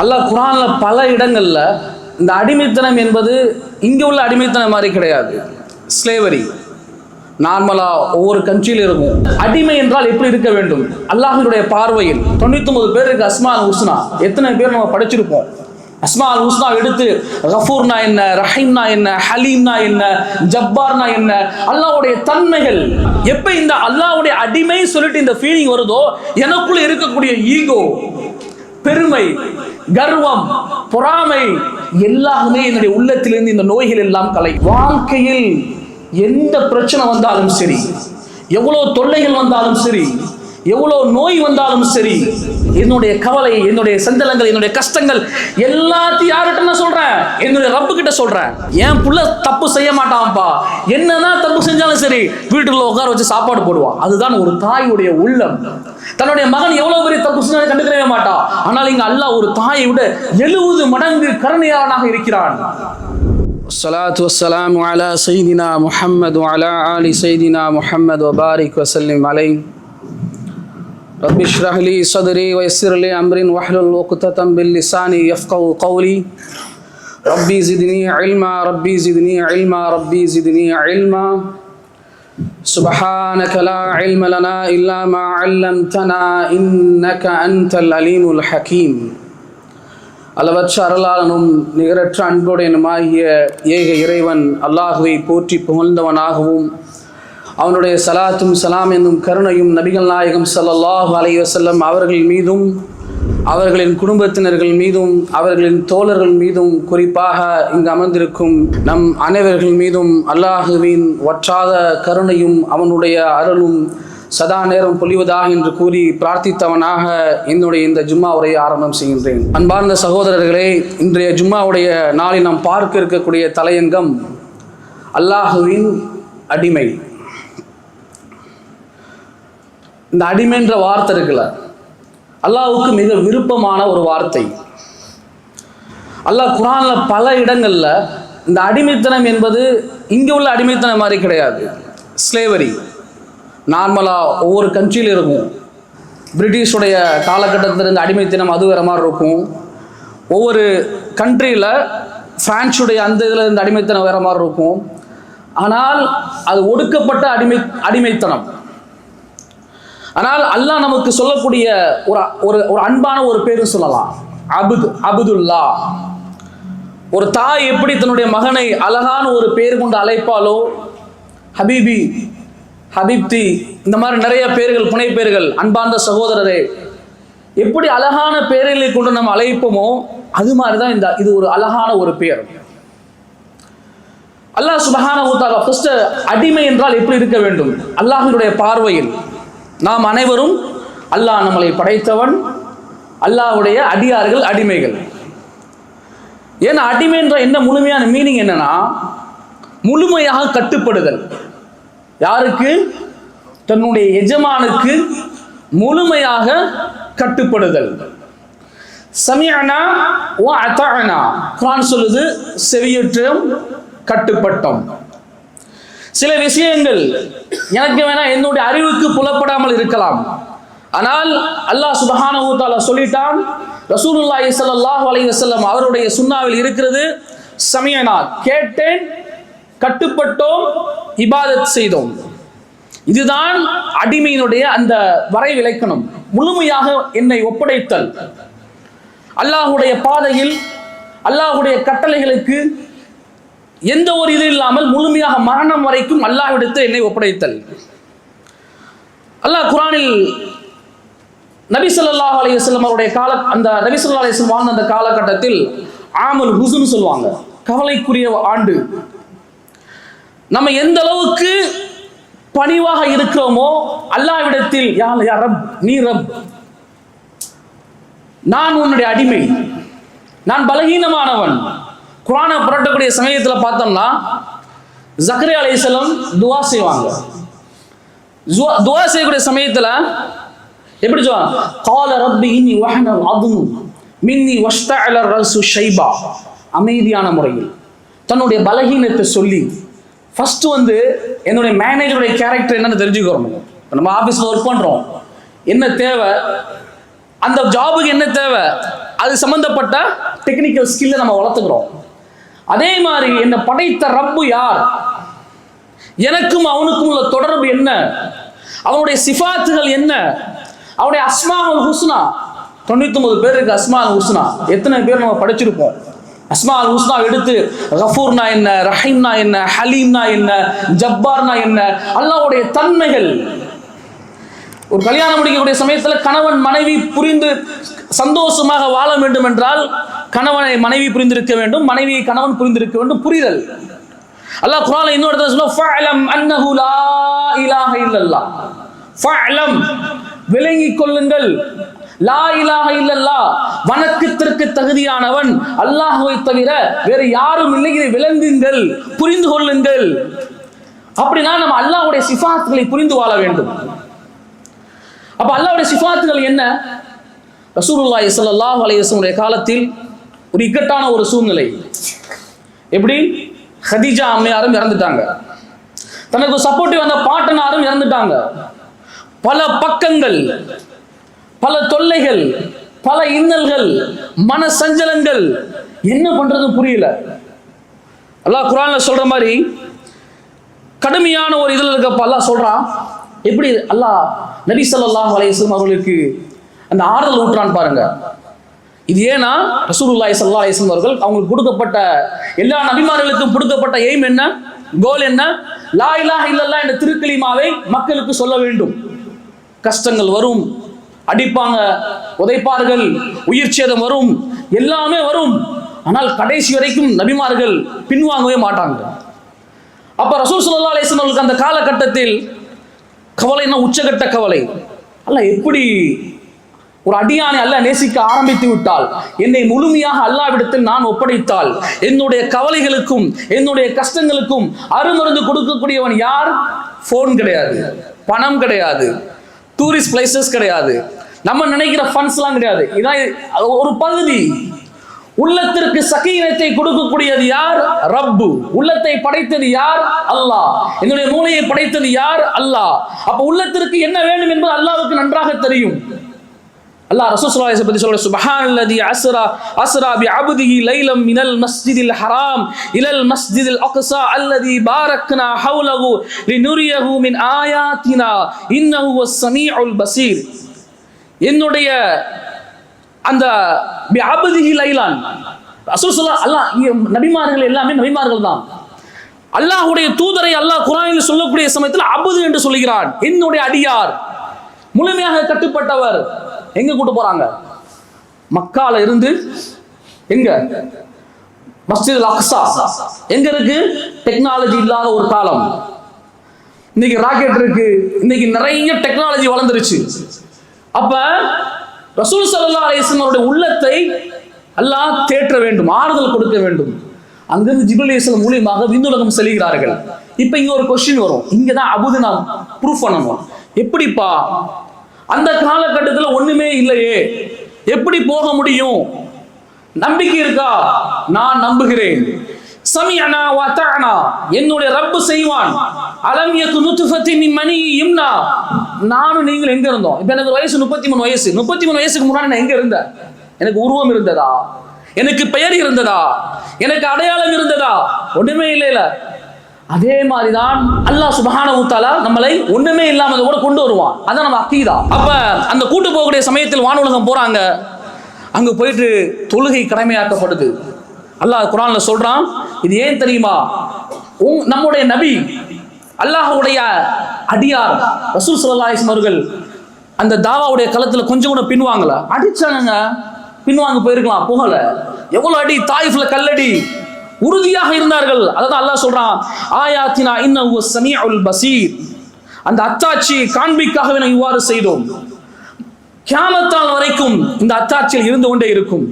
அல்லாஹ் குரானில் பல இடங்களில் இந்த அடிமைத்தனம் என்பது இங்கே உள்ள அடிமைத்தனம் மாதிரி கிடையாது. ஸ்லேவரி நார்மலாக ஒவ்வொரு கண்ட்ரியில் இருக்கும். அடிமை என்றால் எப்படி இருக்க வேண்டும்? அல்லாஹினுடைய பார்வையில். தொண்ணூத்தொம்பது பேருக்கு அஸ்மா அல் ஹுஸ்னா. எத்தனை பேர் நம்ம படிச்சிருப்போம்? அஸ்மா அல் ஹுஸ்னா எடுத்து கஃபூர்னா என்ன ரஹீம்னா என்ன ஹலீம்னா என்ன ஜப்பார்னா என்ன? அல்லாஹ்வுடைய தன்மைகள். எப்போ இந்த அல்லாஹ்வுடைய அடிமை சொல்லிட்டு இந்த ஃபீலிங் வருதோ எனக்குள்ள இருக்கக்கூடிய ஈகோ பெருமை கர்வம் பொறாமை எல்லாமே என்னுடைய உள்ளத்திலிருந்து இந்த நோய்கள் எல்லாம் கலை வாழ்க்கையில் எந்த பிரச்சனை வந்தாலும் சரி எவ்வளவு தொல்லைகள் வந்தாலும் சரி எவ்வளவு நோய் வந்தாலும் சரி என்னுடைய கவலை என்னுடைய சஞ்சலங்கள் என்னுடைய கஷ்டங்கள் எல்லாத்தையும் யார்கிட்ட நான் சொல்றேன் என்னுடைய ரப்பு கிட்ட சொல்றேன் என் புள்ள தப்பு செய்ய மாட்டான்ப்பா என்னதான் தப்பு செஞ்சாலும் சரி வீட்டுக்குள்ள உட்கார வச்சு சாப்பாடு போடுவான் அதுதான் ஒரு தாயுடைய உள்ளம் தன்னுடைய மகன் எவ்வளவு பெரிய தப்பு செஞ்சாலும் கண்டுக்கவே மாட்டா ஆனால் இங்க அல்லாஹ் ஒரு தாயை விட எழுபது மடங்கு கருணையாளனாக இருக்கிறான் الصلاة والسلام على سيدنا محمد وعلى آل سيدنا محمد وبارك وسلم عليه رب اشرح لي صدري ويسر لي أمري واحلل عقدة باللسان يفقه قولي ربي زدني علما ربي زدني علما ربي زدني علما سبحانك لا علم لنا إلا ما علمتنا إنك أنت العليم الحكيم அளவற்ற அருளாளனும் நிகரற்ற அன்புடையனுமாகிய ஏக இறைவன் அல்லாஹுவை போற்றி புகழ்ந்தவனாகவும் அவனுடைய சலாத்தும் சலாம் என்னும் கருணையும் நபிகள் நாயகம் சல்லாஹு அலைவசல்லம் அவர்கள் மீதும் அவர்களின் குடும்பத்தினர்கள் மீதும் அவர்களின் தோழர்கள் மீதும் குறிப்பாக இங்கு அமர்ந்திருக்கும் நம் அனைவர்கள் மீதும் அல்லாஹுவின் வற்றாத கருணையும் அவனுடைய அருளும் சதா நேரம் பொழிவதாக என்று கூறி பிரார்த்தித்தவனாக என்னுடைய இந்த ஜும்மா உரையை ஆரம்பம் செய்கின்றேன். அன்பார்ந்த சகோதரர்களே இன்றைய ஜும்மாவுடைய நாளில் நாம் பார்க்க இருக்கக்கூடிய தலையங்கம் அல்லாஹுவின் அடிமை. இந்த அடிமைன்ற வார்த்தை இருக்குல்ல? அல்லாவுக்கு மிக விருப்பமான ஒரு வார்த்தை. அல்லாஹ் குரான்ல பல இடங்கள்ல இந்த அடிமைத்தனம் என்பது இங்கே உள்ள அடிமைத்தனம் மாதிரி கிடையாது. ஸ்லேவரி நார்மலாக ஒவ்வொரு கண்ட்ரியில் இருக்கும். பிரிட்டிஷுடைய காலகட்டத்தில் இருந்த அடிமைத்தனம் அது வேறு மாதிரி இருக்கும். ஒவ்வொரு கண்ட்ரியில் ஃப்ரான்ஸுடைய அந்த இதில் இருந்த அடிமைத்தனம் வேறு மாதிரி இருக்கும். ஆனால் அது ஒடுக்கப்பட்ட அடிமை அடிமைத்தனம். ஆனால் அல்லாஹ் நமக்கு சொல்லக்கூடிய ஒரு ஒரு ஒரு அன்பான ஒரு பேரு சொல்லலாம். அபுத் அபுதுல்லா. ஒரு தாய் எப்படி தன்னுடைய மகனை அழகான ஒரு பேர் கொண்டு அழைப்பாலோ ஹபீபி ஹபீப்தி இந்த மாதிரி நிறைய பேர்கள் புனை பேர்கள் அன்பார்ந்த சகோதரரே எப்படி அழகான பேர்களை கொண்டு நம்ம அழைப்போமோ அது மாதிரி தான் இந்த இது ஒரு அழகான ஒரு பேர். அல்லாஹ் சுபஹான ஃபர்ஸ்ட் அடிமை என்றால் எப்படி இருக்க வேண்டும்? அல்லாஹினுடைய பார்வையில். நாம் அனைவரும் அல்லாஹ் நம்மளை படைத்தவன் அல்லாஹ்வுடைய அடியார்கள் அடிமைகள். ஏன்னா அடிமை என்ற என்ன முழுமையான மீனிங் என்னன்னா முழுமையாக கட்டுப்படுதல். யாருக்கு? தன்னுடைய எஜமானுக்கு முழுமையாக கட்டுப்படுதல். சமியானா ஓ அத்தனா குரான் சொல்லுது செவியுற்றம் கட்டுப்பட்டோம். சில விஷயங்கள் எனக்கு வேணா என்னுடைய அறிவுக்கு புலப்படாமல் இருக்கலாம். ஆனால் அல்லாஹ் சுபஹான தஆலா சொல்லிட்டான் ரசூலுல்லாஹி சல்லாஹ் அலி வசல்லம் அவருடைய சுண்ணாவில் இருக்கிறது சமயனா. கேட்டேன் கட்டுப்பட்டோம் இபாதத் செய்தோம். இதுதான் அடிமையினுடைய அந்த வரை விளைக்கணும் முழுமையாக என்னை ஒப்படைத்தல். அல்லாஹுடைய பாதையில் அல்லாஹுடைய கட்டளைகளுக்கு எந்த ஒரு இது இல்லாமல் முழுமையாக மரணம் வரைக்கும் அல்லாஹ்விடத்தில் என்னை ஒப்படைத்தல். அல்லாஹ் குரானில் நபி சொல்லா அலையம் அவருடைய கால அந்த நபி சொல்லா அலையம் வாழ்ந்த அந்த காலகட்டத்தில் ஆமல் ஹுசுன் சொல்லுவாங்க. கவலைக்குரிய ஆண்டு. நம்ம எந்த அளவுக்கு பணிவாக இருக்கிறோமோ அல்லாவிடத்தில் யார் யா ரப் நீ ரப். நான் உன்னுடைய அடிமை. நான் பலகீனமானவன். குரானை புரட்டக்கூடிய சமயத்தில் பார்த்தோம்னா ஜக்கரே அலைசலம் துவா செய்வாங்க. ஜுவா- துவா செய்யக்கூடிய சமயத்தில் எப்படி சொல்லுவாங்க கால ரப்பி இன்னி வஹனல் அதுவும் மின்னி வஷ்தஅல ரசு ஷைபா. அமைதியான முறையில். தன்னுடைய பலகீனத்தை சொல்லி ஃபர்ஸ்ட் வந்து என்னுடைய மேனேஜருடைய கேரக்டர் என்னன்னு தெரிஞ்சுக்கிறோம் இப்போ நம்ம ஆஃபீஸில் ஒர்க் பண்ணுறோம் என்ன தேவை? அந்த ஜாபுக்கு என்ன தேவை? அது சம்மந்தப்பட்ட டெக்னிக்கல் ஸ்கில்லை நம்ம வளர்த்துக்கிறோம். அதே மாதிரி என்னை படைத்த ரப்பு யார்? எனக்கும் அவனுக்கும் உள்ள தொடர்பு என்ன? அவனுடைய சிஃபாத்துகள் என்ன? அவனுடைய அஸ்மாவுல் ஹுஸ்னா. தொண்ணூத்தி ஒன்பது பேர் இருக்கு அஸ்மா அல் ஹுஸ்னா. எத்தனை பேர் நம்ம படிச்சிருப்போம்? அஸ்மா அல் ஹுஸ்னா எடுத்து கஃபூர்னா என்ன ரஹீம்னா என்ன ஹலீம்னா என்ன ஜப்பார்னா என்ன? அல்லாவுடைய தன்மைகள். ஒரு கல்யாணம் முடிக்கக்கூடிய சமயத்தில் கணவன் மனைவி புரிந்து சந்தோஷமாக வாழ வேண்டும் என்றால் கணவனை மனைவி புரிந்திருக்க வேண்டும் மனைவியை கணவன் புரிந்திருக்க வேண்டும். புரிதல். அல்லாஹ் குர்ஆன்ல இன்னொரு இடத்துல சொல்ல ஃபஅலம் அன்னஹு லா இலாஹ இல்லல்லாஹ். ஃபஅலம். விளங்கிக் கொள்ளுங்கள். லா இலாஹ இல்லல்லா வணக்கத்திற்கு தகுதியானவன் அல்லாஹ்வை தவிர வேறு யாரும் இல்லை. இதை விளங்குங்கள். புரிந்து கொள்ளுங்கள். அப்படின்னா நம்ம அல்லாஹ்வுடைய சிஃபாத்துகளை புரிந்து வாழ வேண்டும். அப்ப அல்லாவுடைய சிஃபாத்துகள் என்ன? ரசூலுல்லா ஸல்லல்லாஹு அலைஹி காலத்தில் ஒரு இக்கட்டான ஒரு சூழ்நிலை. எப்படி? ஹதீஜா அம்மையாரும் இறந்துட்டாங்க. தனக்கு சப்போர்ட்டிவ் வந்த பாட்டனாரும் இறந்துட்டாங்க. பல பக்கங்கள் பல தொல்லைகள் பல இன்னல்கள் மன சஞ்சலங்கள் என்ன பண்றது புரியல. அல்லாஹ் குரான்ல சொல்ற மாதிரி கடுமையான ஒரு இதில் இருக்கப்ப அல்லாஹ் சொல்றான் எப்படி அல்லாஹ் நபி ஸல்லல்லாஹு அலையம் அவர்களுக்கு அந்த ஆறுதல் ஊற்றான் பாருங்க. இது ஏன்னா ரசூலுல்லாய் சல்லா அலைஹி அவர்கள் அவங்களுக்கு கொடுக்கப்பட்ட எல்லா நபிமார்களுக்கும் கொடுக்கப்பட்ட எய்ம் என்ன? கோல் என்ன? லா இலாஹ இல்லல்லா என்ற திருக்கலிமாவை மக்களுக்கு சொல்ல வேண்டும். கஷ்டங்கள் வரும் அடிப்பாங்க உதைப்பார்கள் உயிர் சேதம் வரும் எல்லாமே வரும். ஆனால் கடைசி வரைக்கும் நபிமார்கள் பின்வாங்கவே மாட்டாங்க. அப்ப ரசூல் ஸல்லல்லாஹு அலைஹி அவர்களுக்கு அந்த காலகட்டத்தில் கவலைன்னா உச்சகட்ட கவலை. அல்ல எப்படி ஒரு அடியானை அல்ல நேசிக்க ஆரம்பித்து விட்டால்? என்னை முழுமையாக அல்லாவிடத்தில் நான் ஒப்படைத்தால்? என்னுடைய கவலைகளுக்கும் என்னுடைய கஷ்டங்களுக்கும் அருமருந்து கொடுக்கக்கூடியவன் யார்? ஃபோன் கிடையாது. பணம் கிடையாது. டூரிஸ்ட் பிளேசஸ் கிடையாது. நம்ம நினைக்கிற ஃபண்ட்ஸ்லாம் கிடையாது. இதான் ஒரு பகுதி. உள்ளத்திற்கு சக்கீனத்தை கொடுக்கக்கூடியது யார்? ரப்பு. உள்ளத்தை படைத்தது யார்? அல்லாஹ். என்னுடைய மூளையை படைத்தது யார்? அல்லாஹ். அப்ப உள்ளத்திற்கு என்ன வேண்டும் என்பது அல்லாவுக்கு நன்றாக தெரியும். அல்லாஹ் ரசூலுல்லாஹி பத்தி சொல்ற சுப்ஹானல்லதி அஸ்ரா அஸ்ரா பி அப்திஹி லைலம் மினல் மஸ்ஜிதில் ஹராம் இலல் மஸ்ஜிதில் அக்ஸா அல்லதி பாரக்னா ஹவுலஹு லினுரியஹு மின் ஆயாத்தினா இன்னஹு வஸ் ஸமீஉல் பஸீர் என்னுடைய அந்த அபதிஹி லைலான் ரசூல் அல்லா அல்லாஹ் நபிமார்கள் எல்லாமே நபிமார்கள் தான் அல்லாஹ்வுடைய தூதரை அல்லாஹ் குரானில் சொல்லக்கூடிய சமயத்தில் அபுது என்று சொல்லுகிறான் என்னுடைய அடியார் முழுமையாக கட்டுப்பட்டவர் எங்க கூட்டு போறாங்க மக்கால இருந்து எங்க மஸ்ஜித் அக்ஸா எங்க இருக்கு டெக்னாலஜி இல்லாத ஒரு காலம் இன்னைக்கு ராக்கெட் இருக்கு இன்னைக்கு நிறைய டெக்னாலஜி வளர்ந்துருச்சு அப்ப ரசூல் சல்லா அலிஸ்லாம் அவருடைய உள்ளத்தை அல்லாஹ் தேற்ற வேண்டும் ஆறுதல் கொடுக்க வேண்டும். அங்கிருந்து ஜிபுல் இஸ்லாம் மூலியமாக விண்ணுலகம் செல்கிறார்கள். இப்போ இங்கே ஒரு கொஸ்டின் வரும். இங்கே தான் அபுது நாம் ப்ரூஃப் பண்ணணும். எப்படிப்பா? அந்த காலகட்டத்தில் ஒன்றுமே இல்லையே. எப்படி போக முடியும்? நம்பிக்கை இருக்கா? நான் நம்புகிறேன். சமியனா வதஅனா என்னுடைய ரப்பு செய்வான். அலம் யகு நுத்ஃபத்தின் மின் மணி இம்னா நானும் நீங்களும் எங்க இருந்தோம்? இப்போ எனக்கு வயசு முப்பத்தி மூணு வயசு. முப்பத்தி மூணு வயசுக்கு முன்னாடி நான் எங்க இருந்தேன்? எனக்கு உருவம் இருந்ததா? எனக்கு பெயர் இருந்ததா? எனக்கு அடையாளம் இருந்ததா? ஒண்ணுமே இல்லைல அதே மாதிரி தான் அல்லாஹ் சுபஹான தஆலா நம்மளை ஒண்ணுமே இல்லாம கூட கொண்டு வருவான். அதான் நம்ம அக்கீதா அப்ப அந்த கூட்டு போகக்கூடிய சமயத்தில் வானுலகம் போறாங்க. அங்க போயிட்டு தொழுகை கடமையாக்கப்படுது. அல்லாஹ் குரான்ல சொல்றான் இது ஏன் தெரியுமா? உங் நம்முடைய நபி அல்லாஹ்வுடைய அடியார் ரசூல் ஸல்லல்லாஹு அவர்கள் அந்த தாவாவுடைய களத்துல கொஞ்சம் கூட பின்வாங்கல. அடிச்சாங்க பின்வாங்க போயிருக்கலாம் போகல எவ்வளவு அடி தாயிஃப்ல கல்லடி உறுதியாக இருந்தார்கள். அதான் அல்லாஹ் சொல்றான் ஆயாத்தினா சனி சமீஉல் பசீர். அந்த அத்தாட்சி காண்பிக்காகவே இவ்வாறு செய்தோம். கியாமத்தால் வரைக்கும் இந்த அத்தாட்சியில் இருந்து கொண்டே இருக்கும்.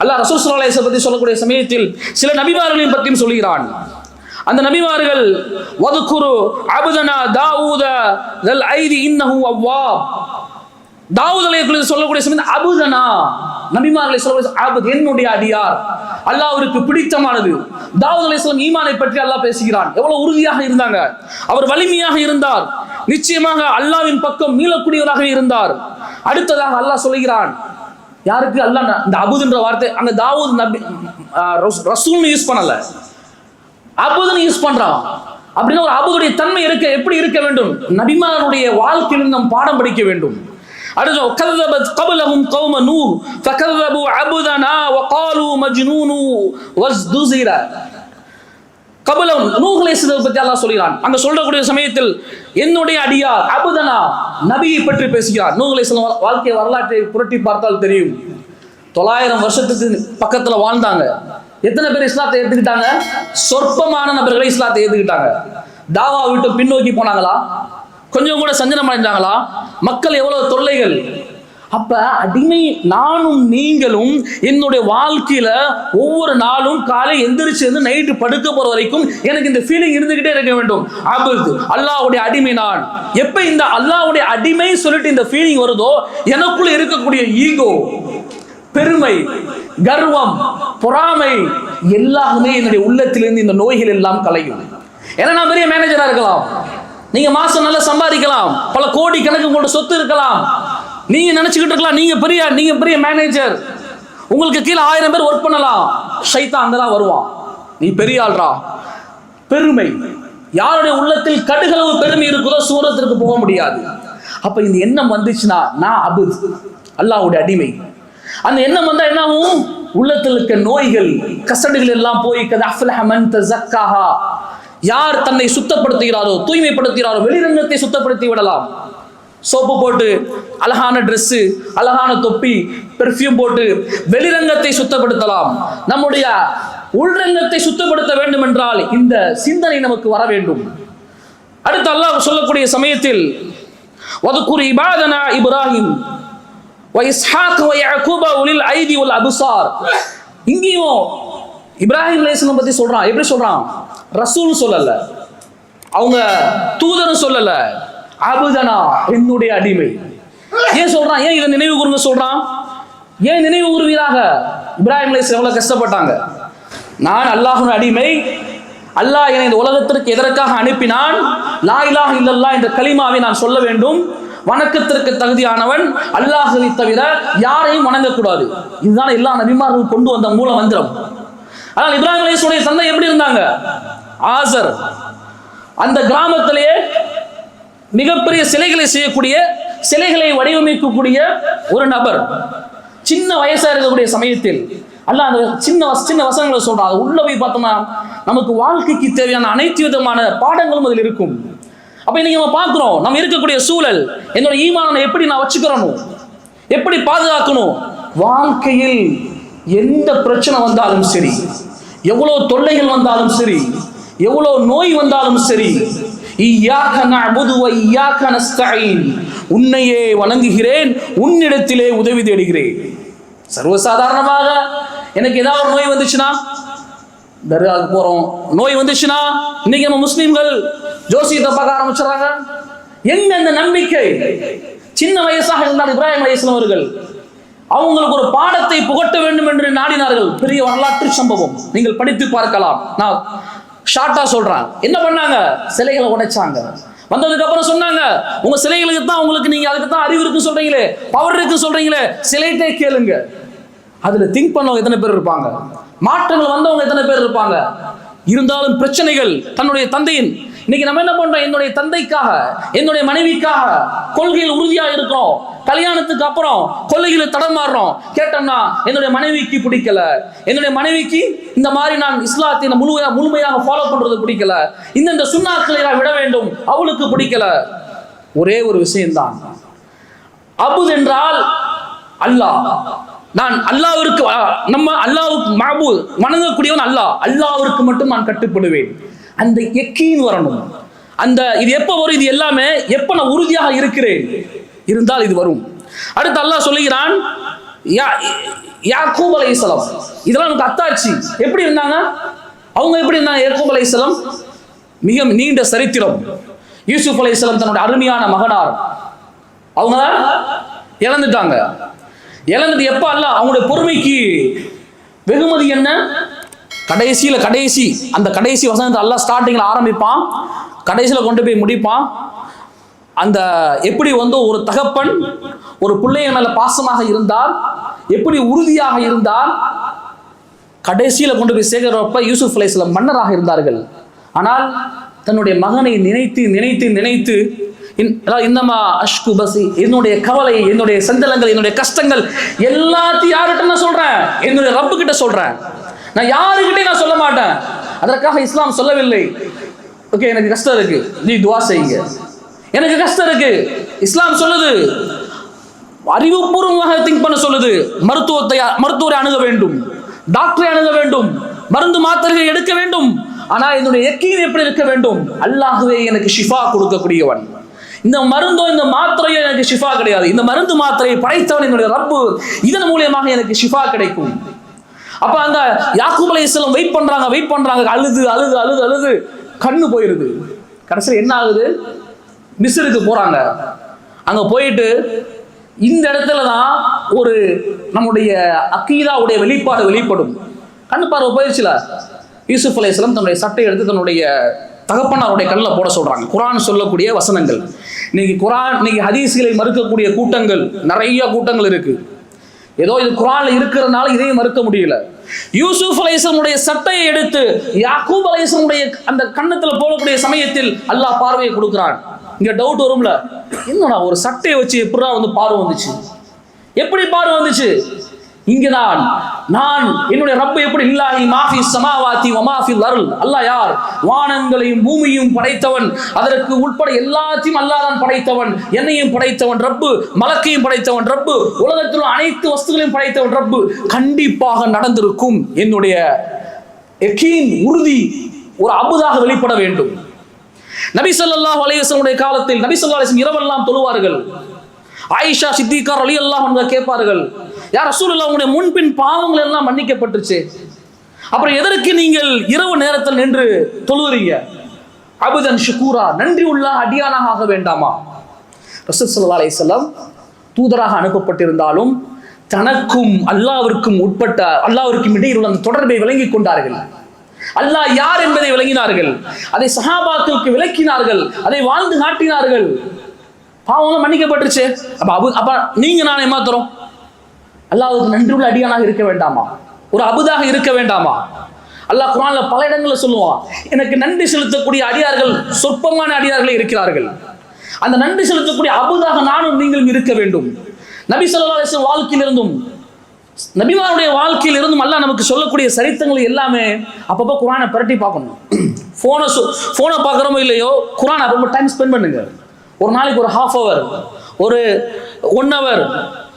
அல்லாஹ் ரசூல் ஸல்லல்லாஹு பற்றி சொல்லக்கூடிய சமயத்தில் சில நபிமார்களின் பற்றியும் சொல்கிறான். அந்த நபிமார்கள் வதுக்குரு அபுதனா தாவூத தல் ஐதி இன்னஹு அவ்வா தாவூத் அலைஹிஸ்ஸலாம் சொல்லக்கூடிய சமயம் அபுதனா. நபிமார்களை சொல்லக்கூடிய அபுத் என்னுடைய அடியார். அல்லாஹ்விற்கு பிடித்தமானது. தாவூத் அலைஹிஸ்ஸலாம் ஈமானை பற்றி அல்லாஹ் பேசுகிறான். எவ்வளவு உறுதியாக இருந்தாங்க. அவர் வலிமையாக இருந்தார். நிச்சயமாக அல்லாஹ்வின் பக்கம் மீளக்கூடியவராக இருந்தார். அடுத்ததாக அல்லாஹ் சொல்லுகிறான் யாருக்கு? அல்ல இந்த அபுதுன்ற வார்த்தை அந்த தாவூத் நபி ரசூல்னு யூஸ் பண்ணல. அபுதுன்னு யூஸ் பண்றான் அப்படின்னு ஒரு அபுதுடைய தன்மை இருக்க எப்படி இருக்க வேண்டும்? நபிமானுடைய வாழ்க்கையில் நம் பாடம் படிக்க வேண்டும். அடுத்து கதபத் கௌம நூ ஃபகதபு அபுதனா வகாலு மஜ்னூனு வஸ்துசிரா கபலம். நூகலை பற்றி அல்லாஹ் சொல்கிறான். அங்க சொல்லக்கூடிய சமயத்தில் என்னுடைய அடியார் அபுதனா நபியை பற்றி பேசுகிறார். நூகலை வாழ்க்கை வரலாற்றை புரட்டி பார்த்தால் தெரியும். தொள்ளாயிரம் வருஷத்துக்கு பக்கத்துல வாழ்ந்தாங்க. எத்தனை பேர் இஸ்லாத்தை ஏத்துக்கிட்டாங்க? சொற்பமான நபர்களை இஸ்லாத்தை ஏத்துக்கிட்டாங்க. தாவா விட்டு பின்னோக்கி போனாங்களா? கொஞ்சம் கூட சஞ்சனம் அடைஞ்சாங்களா மக்கள் எவ்வளவு தொல்லைகள். அப்ப அடிமை நானும் நீங்களும் என்னுடைய வாழ்க்கையில ஒவ்வொரு நாளும் காலை எந்திரிச்சு இருந்து நைட்டு படுக்க போற வரைக்கும் எனக்கு இந்த ஃபீலிங் இருந்துகிட்டே இருக்க வேண்டும். அபுத் அல்லாஹ்வுடைய அடிமை நான். எப்ப இந்த அல்லாஹ்வுடைய அடிமை சொல்லிட்டு இந்த ஃபீலிங் வருதோ எனக்குள்ள இருக்கக்கூடிய ஈகோ பெருமை கர்வம் பொறாமை எல்லாமே என்னுடைய உள்ளத்திலிருந்து இந்த நோய்கள் எல்லாம் கலையும். ஏன்னா நான் பெரிய மேனேஜரா இருக்கலாம். நீங்க மாசம் நல்லா சம்பாதிக்கலாம். பல கோடி கணக்கு உங்களோட சொத்து இருக்கலாம். நீங்க நினைச்சுக்கிட்டு இருக்கலாம். நீங்க பெரிய நீங்க பெரிய மேனேஜர் உங்களுக்கு கீழே ஆயிரம் பேர் ஒர்க் பண்ணலாம். ஷைத்தான் அங்கதான் வருவான். நீ பெரிய ஆள்ரா. பெருமை. யாருடைய உள்ளத்தில் கடுகளவு பெருமை இருக்குதோ சூரத்திற்கு போக முடியாது. அப்ப இந்த எண்ணம் வந்துச்சுன்னா நான் அபு அல்லாவுடைய அடிமை. அந்த எண்ணம் வந்தா என்ன ஆகும்? உள்ளத்தில் இருக்க நோய்கள் கசடுகள் எல்லாம் போய் யார் தன்னை சுத்தப்படுத்துகிறாரோ தூய்மைப்படுத்துகிறாரோ வெளிரங்கத்தை சுத்தப்படுத்தி விடலாம். சோப்பு போட்டு அழகான ட்ரெஸ்ஸு அழகான தொப்பி பெர்ஃப்யூம் போட்டு வெளிரங்கத்தை சுத்தப்படுத்தலாம். நம்முடைய உள்ரங்கத்தை சுத்தப்படுத்த வேண்டும் என்றால் இந்த சிந்தனை நமக்கு வர வேண்டும். அடுத்து அல்லாஹ் சொல்லக்கூடிய சமயத்தில் வதுக்குர் இபாதனா இப்ராஹிம் உலில் ஐதி வல் அபுசார். இங்கேயும் இப்ராஹிம் அலைஹிஸ்ஸலாம் பத்தி சொல்றான். எப்படி சொல்றான்? ரசூல் சொல்லல. அவங்க தூதரும் சொல்லலை. அபுதனா என்னுடைய அடிமை. ஏன் சொல்றான்? ஏன் இதை நினைவு கூறுங்க சொல்றான்? ஏன் நினைவு கூறுவீராக? இப்ராஹிம் அலிஸ் எவ்வளவு கஷ்டப்பட்டாங்க. நான் அல்லாஹுன் அடிமை. அல்லாஹ் என்னை இந்த உலகத்திற்கு எதற்காக அனுப்பினான்? லாயிலாக இல்லல்லா என்ற கலிமாவை நான் சொல்ல வேண்டும். வணக்கத்திற்கு தகுதியானவன் அல்லாஹ்வை தவிர யாரையும் வணங்கக்கூடாது. இதுதான் எல்லா நபிமார்கள் கொண்டு வந்த மூல மந்திரம். ஆனால் இப்ராஹிம் அலைஹிஸ்ஸுடைய தந்தை எப்படி இருந்தாங்க? ஆசர். அந்த கிராமத்திலேயே மிகப்பெரிய சிலைகளை செய்யக்கூடிய சிலைகளை வடிவமைக்கக்கூடிய ஒரு நபர். சின்ன வயசா இருக்கக்கூடிய சமயத்தில் அல்ல அந்த சின்ன சின்ன வசனங்களை சொல்றாங்க உள்ள போய் பார்த்தோம்னா நமக்கு வாழ்க்கைக்கு தேவையான அனைத்து விதமான பாடங்களும் அதில் இருக்கும். அப்ப இன்னைக்கு நம்ம பார்க்கிறோம் நம்ம இருக்கக்கூடிய சூழல் என்னோட ஈமானம் எப்படி நான் வச்சுக்கிறணும்? எப்படி பாதுகாக்கணும்? வாழ்க்கையில் எந்த பிரச்சனை வந்தாலும் சரி எவ்வளோ தொல்லைகள் வந்தாலும் சரி எவ்வளோ நோய் வந்தாலும் சரி இய்யாக நஅபுது வ இய்யாக நஸ்தஈன். உன்னையே வணங்குகிறேன் உன்னிடத்திலே உதவி தேடுகிறேன். சர்வசாதாரணமாக எனக்கு ஏதாவது ஒரு நோய் வந்துச்சுன்னா தர்காவுக்கு போறோம். நோய் வந்துச்சுன்னா இன்னைக்கு நம்ம முஸ்லீம்கள் ஜோசியத்தை பார்க்க ஆரம்பிச்சிடறாங்க. எங்க இந்த நம்பிக்கை? சின்ன வயசாக இருந்தார் இப்ராஹிம் அலிஸ்லாம் அவர்கள். அவங்களுக்கு ஒரு பாடத்தை புகட்ட வேண்டும் என்று நாடினார்கள். பெரிய வரலாற்று சம்பவம். நீங்கள் படித்து பார்க்கலாம். நான் ஷார்ட்டா சொல்றான் என்ன பண்ணாங்க? சிலைகளை உடைச்சாங்க. வந்ததுக்கு அப்புறம் சொன்னாங்க உங்க சிலைகளுக்கு தான் உங்களுக்கு நீங்க அதுக்கு தான் அறிவு இருக்கு சொல்றீங்களே பவர் இருக்கு சொல்றீங்களே சிலைட்டே கேளுங்க. அதுல திங்க் பண்ணவங்க எத்தனை பேர் இருப்பாங்க? மாற்றங்கள் வந்தவங்க எத்தனை பேர் இருப்பாங்க? இருந்தாலும் பிரச்சனைகள் தன்னுடைய தந்தையின் இன்னைக்கு நம்ம என்ன பண்றோம்? என்னுடைய தந்தைக்காக என்னுடைய மனைவிக்காக கொள்கையில் உறுதியா இருக்கிறோம் கல்யாணத்துக்கு அப்புறம் கொள்கையில தடமாறுறோம் கேட்டோம்னா என்னுடைய மனைவிக்கு பிடிக்கல. என்னுடைய மனைவிக்கு இந்த மாதிரி நான் இஸ்லாத்தை முழுமையாக முழுமையாக ஃபாலோ பண்றது பிடிக்கல. இந்தந்த சுண்ணாக்களை நான் விட வேண்டும். அவளுக்கு பிடிக்கல. ஒரே ஒரு விஷயம்தான். அபுத் என்றால் அல்லாஹ். நான் அல்லாவிற்கு அஹ், நம்ம அல்லாவுக்கு மாபு வணங்கக்கூடியவன் அல்லாஹ். அல்லாவிற்கு மட்டும் நான் கட்டுப்படுவேன். அந்த எக்கீன் வரணும். அந்த இது எப்போ வரும்? இது எல்லாமே எப்போ நான் உறுதியாக இருக்கிறேன்? இருந்தால் இது வரும். அடுத்து அல்லாஹ் சொல்லுகிறான் யா யாக்கூப் இஸ்லாம் இதெல்லாம் நமக்கு அத்தாட்சி. எப்படி இருந்தாங்க? அவங்க எப்படி இருந்தாங்க? யாக்கூப் இஸ்லாம் மிக நீண்ட சரித்திரம். யூசுப் அலைஹிஸ்ஸலாம் தன்னுடைய அருமையான மகனார். அவங்க இழந்துட்டாங்க. இழந்துட்டு எப்போ? அல்ல அவங்களுடைய பொறுமைக்கு. வெகுமதி என்ன? கடைசியில கடைசி அந்த கடைசி வசனத்தை எல்லாம் ஸ்டார்டிங்ல ஆரம்பிப்பான். கடைசியில கொண்டு போய் முடிப்பான். அந்த எப்படி வந்து ஒரு தகப்பன் ஒரு பிள்ளைய மேல பாசமாக இருந்தால் எப்படி உறுதியாக இருந்தால் கடைசியில கொண்டு போய் சேர்க்கிறப்ப யூசுப் அலைஹிஸ்ஸலாம் மன்னராக இருந்தார்கள். ஆனால் தன்னுடைய மகனை நினைத்து நினைத்து நினைத்து இன்- இன்னமா அஷ்கு பசி என்னுடைய கவலை என்னுடைய சந்தலங்கள் என்னுடைய கஷ்டங்கள் எல்லாத்தையும் யார்கிட்ட நான் சொல்றேன்? என்னுடைய ரப்பு கிட்ட சொல்றேன். நான் யாருக்கிட்டையும் நான் சொல்ல மாட்டேன். அதற்காக இஸ்லாம் சொல்லவில்லை. ஓகே எனக்கு கஷ்டம் இருக்கு. நீ துவா செய்யுங்க. எனக்கு கஷ்டம் இருக்கு. இஸ்லாம் சொல்லுது. அறிவுபூர்வமாக திங்க் பண்ண சொல்லுது. மருத்துவத்தை மருத்துவரை அணுக வேண்டும். டாக்டரை அணுக வேண்டும். மருந்து மாத்திரைகள் எடுக்க வேண்டும். ஆனால் என்னுடைய எக்கீன் எப்படி இருக்க வேண்டும்? அல்லாஹுவே எனக்கு ஷிஃபா கொடுக்கக்கூடியவன். இந்த மருந்தோ இந்த மாத்திரையோ எனக்கு ஷிஃபா கிடையாது. இந்த மருந்து மாத்திரையை படைத்தவன் என்னுடைய ரப்பு. இதன் மூலியமாக எனக்கு ஷிஃபா கிடைக்கும். அப்ப அந்த யாக்கூப் அலைஹிஸ்ஸலாம் வெயிட் பண்றாங்க வெயிட் பண்றாங்க. அழுது அழுது அழுது அழுது. கண்ணு போயிருது. கடைசியில் என்ன ஆகுது? மிஸ்ருக்கு போறாங்க. அங்க போயிட்டு இந்த இடத்துல தான் ஒரு நம்முடைய அக்கீதாவுடைய வெளிப்பாடு வெளிப்படும். கண்ணு பார்வை போயிடுச்சுல யூசுப் அலைஹிஸ்ஸலாம் தன்னுடைய சட்டை எடுத்து தன்னுடைய தகப்பனாருடைய கண்ணில் போட சொல்றாங்க. குரான் சொல்லக்கூடிய வசனங்கள். இன்னைக்கு குரான் இன்னைக்கு ஹதீஸ்களை மறுக்கக்கூடிய கூட்டங்கள் நிறைய கூட்டங்கள் இருக்கு. ஏதோ இது குரான்ல இருக்கிறதுனால இதையும் மறுக்க முடியல. யூசுப் அலைசனுடைய சட்டையை எடுத்து யாக்கூப் அலைசனுடைய அந்த கண்ணத்துல போடக்கூடிய சமயத்தில் அல்லாஹ் பார்வையை கொடுக்கிறான். இங்க டவுட் வரும்ல? என்னடா ஒரு சட்டையை வச்சு எப்படிடா வந்து பார்வை வந்துச்சு? எப்படி பார்வை வந்துச்சு? இங்கதான் நான் என்னுடைய ரப்பு எப்படி இல்லாஹி மாஃபி சமாவாத்தி வமாஃபி அருள் அல்லாஹ் யார்? வானங்களையும் பூமியும் படைத்தவன். அதற்கு உட்பட எல்லாத்தையும் அல்லாஹ் தான் படைத்தவன். என்னையும் படைத்தவன் ரப்பு மலக்கையும் படைத்தவன் ரப்பு உலகத்தில் உள்ள அனைத்து வஸ்துகளையும் படைத்தவன் ரப்பு. கண்டிப்பாக நடந்திருக்கும் என்னுடைய எக்கீன் உறுதி ஒரு அபுதாக வெளிப்பட வேண்டும். நபி சொல்லாஹ் அலையசனுடைய காலத்தில் நபி ஸல்லல்லாஹு இரவெல்லாம் தொழுவார்கள். ஆயிஷா சித்திகார் அலி அல்லாஹ் கேட்பார்கள் யார் ரசூலுல்லாஹ் உங்களுடைய முன்பின் பாவங்கள் எல்லாம் மன்னிக்கப்பட்டுச்சு அப்புறம் எதற்கு நீங்கள் இரவு நேரத்தில் நின்று தொழுகிறீங்க அபுதன் ஷுக்கூரா நன்றி உள்ள அடியானாக ஆக வேண்டாமா? ரசூல் சல்லா அலிசல்லாம் தூதராக அனுப்பப்பட்டிருந்தாலும் தனக்கும் அல்லாவிற்கும் உட்பட்ட அல்லாவிற்கும் இடையில் உள்ள அந்த தொடர்பை விளங்கிக் கொண்டார்கள். அல்லாஹ் யார் என்பதை விளங்கினார்கள். அதை சஹாபாக்களுக்கு விளக்கினார்கள். அதை வாழ்ந்து காட்டினார்கள். பாவம் மன்னிக்கப்பட்டுருச்சு. அப்ப அபு அப்ப நீங்க நான் ஏமாத்துறோம். அல்லாவுக்கு நன்றி உள்ள அடியானாக இருக்க வேண்டாமா? ஒரு அபுதாக இருக்க வேண்டாமா? அல்லாஹ் குரான்ல பல இடங்கள்ல சொல்லுவான் எனக்கு நன்றி செலுத்தக்கூடிய அடியார்கள் சொற்பமான அடியார்களே இருக்கிறார்கள். அந்த நன்றி செலுத்தக்கூடிய அபுதாக நானும் நீங்களும் இருக்க வேண்டும். நபி ஸல்லல்லாஹு அலைஹி வாழ்க்கையிலிருந்தும் நபிமாருடைய வாழ்க்கையில் இருந்தும் அல்லாஹ் நமக்கு சொல்லக்கூடிய சரித்தங்கள் எல்லாமே அப்பப்போ குரானை புரட்டி பார்க்கணும். ஃபோனை ஃபோனை பார்க்குறோமோ இல்லையோ குரானை ரொம்ப டைம் ஸ்பெண்ட் பண்ணுங்க. ஒரு நாளைக்கு ஒரு ஹாஃப் ஹவர் ஒரு ஒன் ஹவர்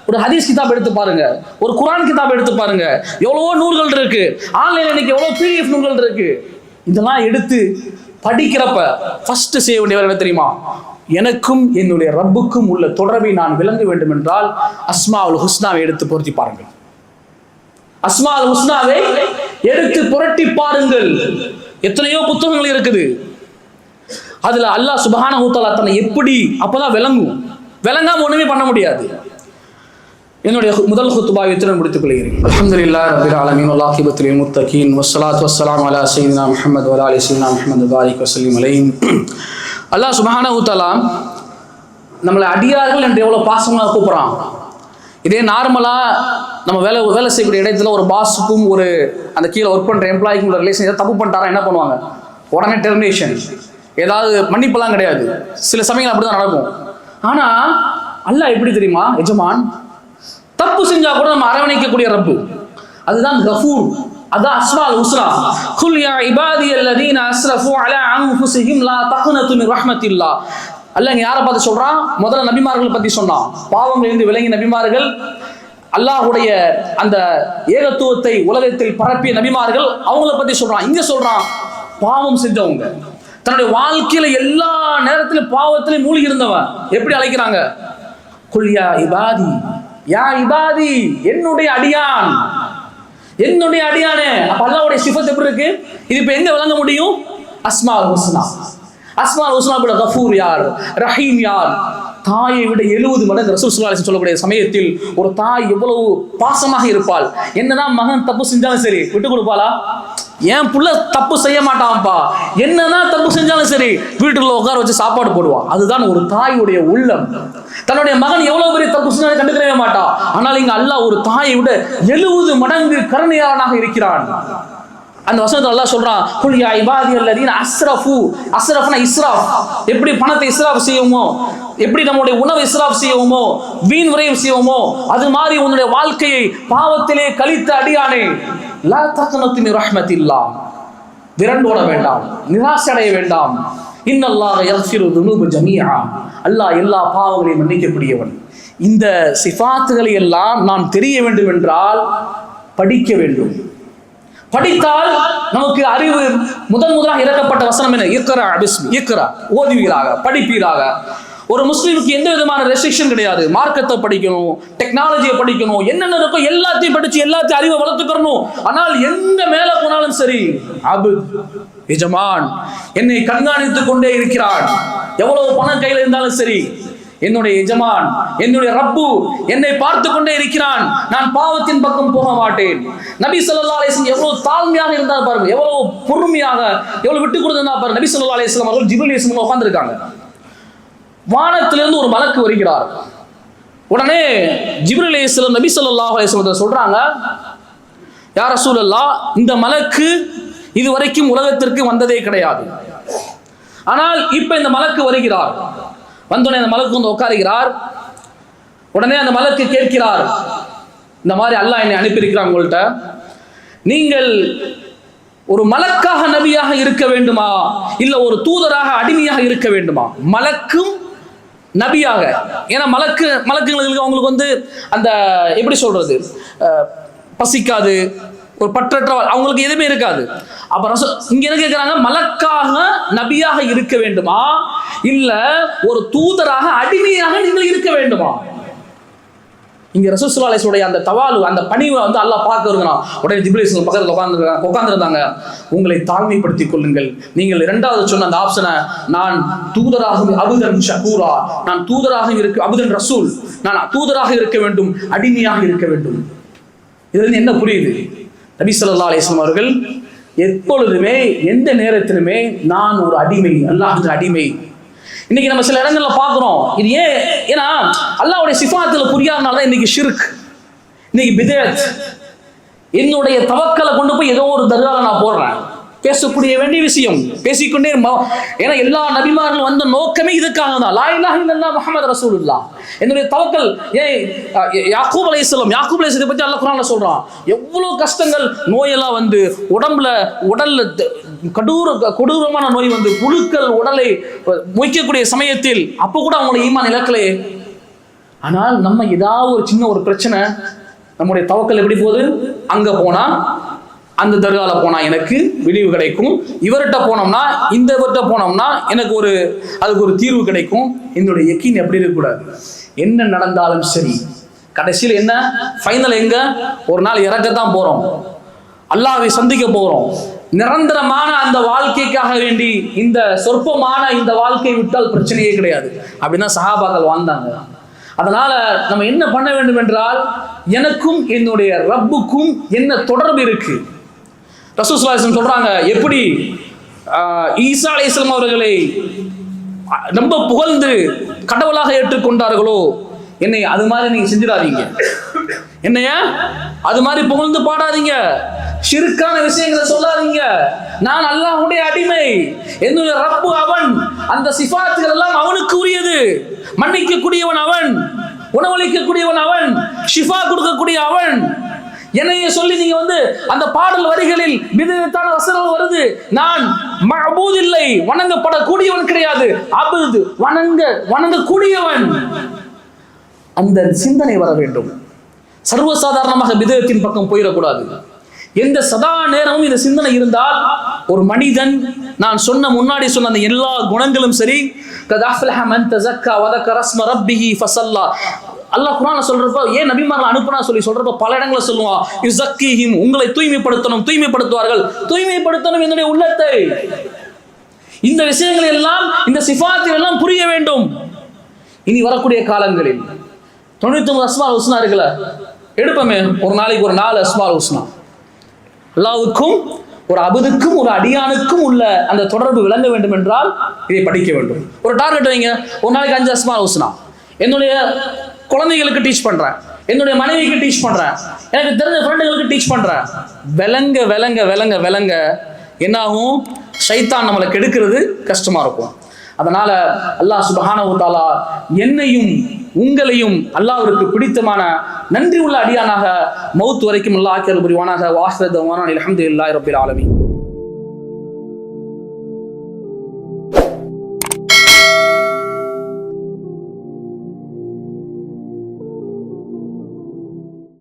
ஒரு ஹதீஸ் கிதாப் எடுத்து பாருங்க. ஒரு குரான் கிதாப் எடுத்து பாருங்க. எவ்வளவோ நூல்கள் இருக்கு. ஆன்லைன் இன்னைக்கு எவ்வளோ பிடிஎஃப் நூல்கள் இருக்கு. இதெல்லாம் எடுத்து படிக்கிறப்ப ஃபர்ஸ்ட் செய்ய வேண்டியவர் என்ன தெரியுமா? எனக்கும் என்னுடைய ரப்புக்கும் உள்ள தொடர்பை நான் விளங்க வேண்டும் என்றால் அஸ்மாவுல் ஹுஸ்னாவை எடுத்து பொருத்தி பாருங்கள். அஸ்மால் ஹுஸ்னாவை எடுத்து புரட்டி பாருங்கள். எத்தனையோ புத்தகங்கள் இருக்குது. அதுல அல்லாஹ் சுபஹான ஹூத்தாலா தன்னை எப்படி அப்போதான் விளங்கும். விளங்காம ஒண்ணுமே பண்ண முடியாது. என்னுடைய முதல் குத்துபாவை இத்துடன் முடித்துக் கொள்கிறேன். இல்லா பிரா ஆலமீன். வல்லாஹிபத்துல் லில் முத்தகீன் வசலாத் வசலாம் அலா சைனா முஹம்மது வலா அலி சைனா சய்யிதினா முஹம்மது. பாரிக் வஸல்லிம் அல்லாஹ் சுபஹான தஆலா நம்மளை அடியார்கள் என்று எவ்வளோ பாசமாக கூப்பிட்றான். இதே நார்மலாக நம்ம வேலை வேலை செய்யக்கூடிய இடத்துல ஒரு பாஸுக்கும் ஒரு அந்த கீழே ஒர்க் பண்ணுற எம்ப்ளாய்க்கும் உள்ள ரிலேஷன் ஏதாவது தப்பு பண்ணிட்டாரா என்ன பண்ணுவாங்க? உடனே டெர்மினேஷன் ஏதாவது மன்னிப்பெல்லாம் கிடையாது. சில சமயங்கள் அப்படிதான் நடக்கும். ஆனால் அல்லாஹ் எப்படி தெரியுமா? எஜமான் தப்பு செஞ்சா கூட நம்ம அரவணைக்கக்கூடிய ரப்பு. அதுதான் கஃபூர். அதான் அஸ்மால் உஸ்ரா. குல் யா இபாதி அல்லதீன அஸ்ரஃபு அலா அன்ஃபுஸிஹிம் லா தக்னது மின் ரஹ்மத்தில்லாஹ் அல்லாஹ் இங்க யாரை பார்த்து சொல்றான் முதல்ல நபிமார்களை பத்தி சொன்னான். பாவங்கள் இருந்து விளங்கி நபிமார்கள் அல்லாஹ்வுடைய அந்த ஏகத்துவத்தை உலகத்தில் பரப்பிய நபிமார்கள் அவங்கள பத்தி சொல்றான். இங்க சொல்றான் பாவம் செஞ்சவங்க. தன்னுடைய வாழ்க்கையில எல்லா நேரத்திலும் பாவத்திலும் மூழ்கி இருந்தவன் எப்படி அழைக்கிறாங்க? குல்யா இபாதி யா இபாதி என்னுடைய அடியான் என்னுடைய அடியானே. அப்ப அல்லாஹ்வுடைய சிஃபத் எப்படி இருக்கு? இது இப்ப எங்க விளங்க முடியும்? அஸ்மால் ஹுஸ்னா. அஸ்மால் ஹுஸ்னா விட கஃபூர் யார்? ரஹீம் யார்? தாயை விட எழுபது மடங்கு ரசூல் சுல்லாசன் சொல்லக்கூடிய சமயத்தில் ஒரு தாய் எவ்வளவு பாசமாக இருப்பாள்? என்னதான் மகன் தப்பு செஞ்சாலும் சரி விட்டு கொடுப்பாளா? என் புள்ள தப்பு செய்ய மாட்டான்ப்பா. என்னதான் தப்பு செஞ்சாலும் சரி வீட்டுக்குள்ள உட்கார வச்சு சாப்பாடு போடுவான் அதுதான் ஒரு தாயுடைய உள்ளம். தன்னுடைய மகன் எவ்வளவு பெரிய தப்பு செஞ்சாலும் கண்டுக்கவே மாட்டான் ஆனால் இங்க அல்லாஹ் ஒரு தாயை விட எழுபது மடங்கு கருணையாளனாக இருக்கிறான். அந்த வசனத்துல நல்லா சொல்றான் குல் யா இபாதி அல்லதீன் அஸ்ரஃபு. அஸ்ரஃப்னா இஸ்ராஃப். எப்படி பணத்தை இஸ்ராஃப் செய்வோமோ எப்படி நம்முடைய உணவை இஸ்ராஃப் செய்வோமோ வீண் விரைவு செய்வோமோ அது மாதிரி உன்னுடைய வாழ்க்கையை பாவத்திலே கழித்த அடியானே. லா தக்னத்து மின் ரஹ்மத்தில்லாஹ் விரண்டோட வேண்டாம். நிராசை அடைய வேண்டாம். இன்னல்லாக யக்ஃபிரு துனூப ஜமீஆ அல்லாஹ் எல்லா பாவங்களையும் மன்னிக்கக்கூடியவன். இந்த சிஃபாத்துகளை எல்லாம் நாம் தெரிய வேண்டும் என்றால் படிக்க வேண்டும். படித்தால் நமக்கு அறிவு முதன் முதலாக இறக்கப்பட்ட வசனம் என்ன? இக்கரா அபிஸ்மி இக்கரா ஓதுவீராக படிப்பீராக. ஒரு முஸ்லீமுக்கு எந்த விதமான ரெஸ்ட்ரிக்ஷன் கிடையாது. மார்க்கத்தை படிக்கணும் டெக்னாலஜியை படிக்கணும் என்னென்ன இருக்கோ எல்லாத்தையும் படிச்சு எல்லாத்தையும் அறிவை வளர்த்துக்கணும் ஆனால் எங்க மேல போனாலும் சரி அபு எஜமான் என்னை கண்காணித்துக் கொண்டே இருக்கிறான். எவ்வளவு பணம் கையில இருந்தாலும் சரி என்னுடைய எஜமான் என்னுடைய ரப்பு என்னை பார்த்து கொண்டே இருக்கிறான். நான் பாவத்தின் பக்கம் போக மாட்டேன். நபி சொல்லா அலைஹி எவ்வளவு தாழ்மையாக இருந்தால் பாருங்க எவ்வளவு பொறுமையாக எவ்வளவு விட்டு கொடுத்திருந்தா பாருங்க நபி சொல்லா அலிஸ்லாம் அவர்கள் ஜிபுல் அலைஹிஸ்ஸலாம் உட்காந்துருக்காங்க வானத்திலிருந்து ஒரு மலக்கு வருகிறார். உடனே ஜிப்ரீல் அலைஹிஸ்ஸலாம் நபி சொல்லாஹ் அலைஹி வஸல்லம் சொல்றாங்க யா ரசூலல்லாஹ் இந்த மலக்கு இதுவரைக்கும் உலகத்திற்கு வந்ததே கிடையாது. ஆனால் இப்ப இந்த மலக்கு வருகிறார். வந்தோடனே அந்த மலக்கு வந்து உட்காருகிறார். உடனே அந்த மலக்கு கேட்கிறார் இந்த மாதிரி அல்லாஹ் என்னை அனுப்பியிருக்கிறான் உங்கள்கிட்ட நீங்கள் ஒரு மலக்காக நபியாக இருக்க வேண்டுமா? இல்ல ஒரு தூதராக அடிமையாக இருக்க வேண்டுமா? மலக்கும் நபியாக. ஏன்னா மலக்கு மலக்குங்களுக்கு அவங்களுக்கு வந்து அந்த எப்படி சொல்றது? பசிக்காது ஒரு பற்றற்ற அவங்களுக்கு எதுவுமே இருக்காது. அப்ப ரச இங்க என்ன கேட்கிறாங்க மலக்காக நபியாக இருக்க வேண்டுமா? இல்ல ஒரு தூதராக அடிமையாக நீங்கள் இருக்க வேண்டுமா? இங்க ரசூசுல்லாலேசுடைய அந்த தவாலு அந்த பணிவை வந்து அல்லாஹ் பார்க்க இருக்கிறான் உடனே ஜிப்ரீஸ் பக்கத்தில் உட்காந்துருக்காங்க உட்காந்துருந்தாங்க உங்களை தாழ்மைப்படுத்திக் கொள்ளுங்கள். நீங்கள் இரண்டாவது சொன்ன அந்த ஆப்ஷனை நான் தூதராக அபுதன் ஷகூரா நான் தூதராக இருக்க அபுதன் ரசூல் நான் தூதராக இருக்க வேண்டும் அடிமையாக இருக்க வேண்டும். இதுல என்ன புரியுது? நபி சொல்லா அலிஸ்லாம் அவர்கள் எப்பொழுதுமே எந்த நேரத்திலுமே நான் ஒரு அடிமை அல்லாஹ் அடிமை. இன்னைக்கு நம்ம சில இடங்கள்ல பார்க்குறோம். இது ஏன்? ஏன்னா அல்லாஹ்வுடைய சிஃபாத்தில் புரியாதனால தான் இன்னைக்கு ஷிர்க் இன்னைக்கு பிதேத் என்னுடைய தவக்கலை கொண்டு போய் ஏதோ ஒரு தர்காவில் நான் போடுறேன். பேசக்கூடிய வேண்டிய விஷயம். பேசிக்கொண்டே ஏன்னா எல்லா நபிமார்களும் வந்த நோக்கமே இதுக்காக தான். லா இலாஹ இல்லல்லாஹ் முஹம்மது ரசூலுல்லாஹ். என்னுடைய தவக்கல் ஏன் அஹ், யாக்கூப் அலைஹிஸ்ஸலாம் யாக்கூப் அலைஹிஸ்ஸலை பத்தி அல்லாஹ் குர்ஆன்ல சொல்றான். எவ்வளவு கஷ்டங்கள் நோயெல்லாம் வந்து உடம்புல உடல்ல கடூர கொடூரமான நோய் வந்து புழுக்கள் உடலை மொய்க்கக்கூடிய சமயத்தில் அப்போ கூட அவங்களோட ஈமான் இழக்கலையே. ஆனால் நம்ம ஏதாவது ஒரு சின்ன ஒரு பிரச்சனை நம்முடைய தவக்கல் எப்படி போகுது? அங்க போனா அந்த தர்காவில் போனால் எனக்கு விழிவு கிடைக்கும். இவர்கிட்ட போனோம்னா இந்த இவர்கிட்ட போனோம்னா எனக்கு ஒரு அதுக்கு ஒரு தீர்வு கிடைக்கும். என்னுடைய எக்கின் எப்படி இருக்கக்கூடாது. என்ன நடந்தாலும் சரி. கடைசியில் என்ன? ஃபைனல் எங்க? ஒரு நாள் இறக்கத்தான் போகிறோம் அல்லாவை சந்திக்க போகிறோம் நிரந்தரமான அந்த வாழ்க்கைக்காக வேண்டி இந்த சொற்பமான இந்த வாழ்க்கை விட்டால் பிரச்சனையே கிடையாது. அப்படின்னா சஹாபாக்கள் வாழ்ந்தாங்க. அதனால நம்ம என்ன பண்ண வேண்டும் என்றால் எனக்கும் என்னுடைய ரப்புக்கும் என்ன தொடர்பு இருக்கு? ரசூசுல்லாசம் சொல்றாங்க எப்படி ஆஹ், ஈசா அலைஹிஸ்ஸலாம் அவர்களை ரொம்ப புகழ்ந்து கடவுளாக ஏற்றுக்கொண்டார்களோ என்னை அது மாதிரி நீங்க செஞ்சிடாதீங்க. என்னைய அது மாதிரி புகழ்ந்து பாடாதீங்க. சிறுக்கான விஷயங்களை சொல்லாதீங்க. நான் அல்லாஹுடைய அடிமை. என்னுடைய ரப்பு அவன். அந்த சிபாத்துகள் எல்லாம் அவனுக்கு உரியது. மன்னிக்கக்கூடியவன் அவன். உணவளிக்கக்கூடியவன் அவன். ஷிஃபா கொடுக்கக்கூடிய அவன். என்னைய சொல்லி நீங்க வந்து அந்த பாடல் வரிகளில் விதவிதத்தான வசனங்கள் வருது. நான் மபூத் இல்லை வணங்கப்படக்கூடியவன் கிடையாது. அபுது வணங்க வணங்கக்கூடியவன். அந்த சிந்தனை வர வேண்டும். சர்வசாதாரணமாக விதத்தின் பக்கம் போயிடக்கூடாது. எந்த சதா நேரமும் இந்த சிந்தனை இருந்தால் ஒரு மனிதன் நான் சொன்ன முன்னாடி சொன்ன அந்த எல்லா குணங்களும் சரி. அல்லாஹ் குரான சொல்றப்ப ஏன் நபிமார்கள் அனுப்புனா சொல்லி சொல்றப்ப பல இடங்களை சொல்லுவான் யுஸக்கிஹிம் உங்களை தூய்மைப்படுத்தணும் தூய்மைப்படுத்துவார்கள். தூய்மைப்படுத்தணும் என்னுடைய உள்ளத்தை. இந்த விஷயங்கள் எல்லாம் இந்த சிஃபாத்தில் எல்லாம் புரிய வேண்டும். இனி வரக்கூடிய காலங்களில் தொண்ணூத்தி ஒன்பது அஸ்மால் உஸ்னா இருக்குல்ல எடுப்போமே. ஒரு நாளைக்கு ஒரு நாலு அஸ்மால் உஸ்னா அல்லாவுக்கும் ஒரு அபுதுக்கும் ஒரு அடியானுக்கும் உள்ள அந்த தொடர்பு விளங்க வேண்டும் என்றால் இதை படிக்க வேண்டும். ஒரு டார்கெட் வைங்க ஒரு நாளைக்கு அஞ்சு அஸ்மால் ஹுஸ்னா. என்னுடைய குழந்தைகளுக்கு டீச் பண்ணுறேன் என்னுடைய மனைவிக்கு டீச் பண்ணுறேன் எனக்கு தெரிஞ்ச ஃப்ரெண்டுகளுக்கு டீச் பண்ணுறேன் விலங்க விலங்க விலங்க விலங்க. என்னாகும்? ஷைத்தான் நம்மளை கெடுக்கிறது கஷ்டமாக இருக்கும். அதனால் அல்லாஹ் சுபஹானஹு தஆலா என்னையும் உங்களையும் அல்லாஹ்விற்கு பிடித்தமான நன்றி உள்ள அடியானாக மௌத் வரைக்கும் அல்லாஹ் ஆக்கியல் புரிவானாக. வாஹ்ரத் அல்ஹம்துலில்லாஹி ரப்பில் ஆலமி